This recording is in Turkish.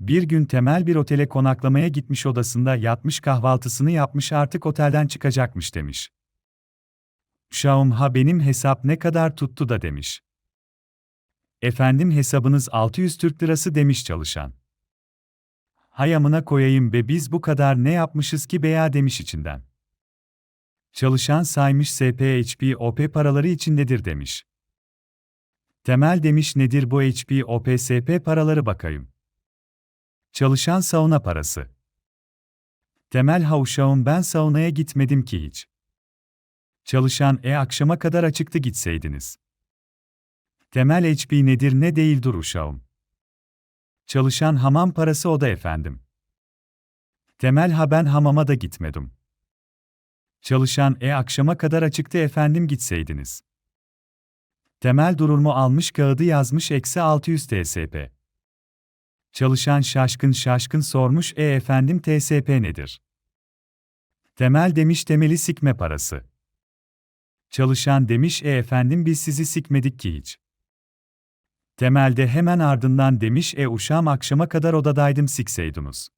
Bir gün Temel bir otele konaklamaya gitmiş odasında yatmış kahvaltısını yapmış artık otelden çıkacakmış demiş. Uşağım ha benim hesap ne kadar tuttu da demiş. Efendim hesabınız 600 Türk lirası demiş çalışan. Hay amına koyayım be biz bu kadar ne yapmışız ki beya demiş içinden. Çalışan saymış SP HP OP paraları içindedir demiş. Temel demiş nedir bu HP OP SP paraları bakayım. Çalışan sauna parası. Temel ha uşağım ben saunaya gitmedim ki hiç. Çalışan e akşama kadar açıktı gitseydiniz. Temel HP nedir ne değildir uşağım. Çalışan hamam parası o da efendim. Temel ha ben hamama da gitmedim. Çalışan e akşama kadar açıktı efendim gitseydiniz. Temel durumu almış kağıdı yazmış eksi 600 TSP. Çalışan şaşkın şaşkın sormuş e efendim TSP nedir? Temel demiş temeli sikme parası. Çalışan demiş e efendim biz sizi sikmedik ki hiç. Temelde hemen ardından demiş e uşağım akşama kadar odadaydım sikseydiniz.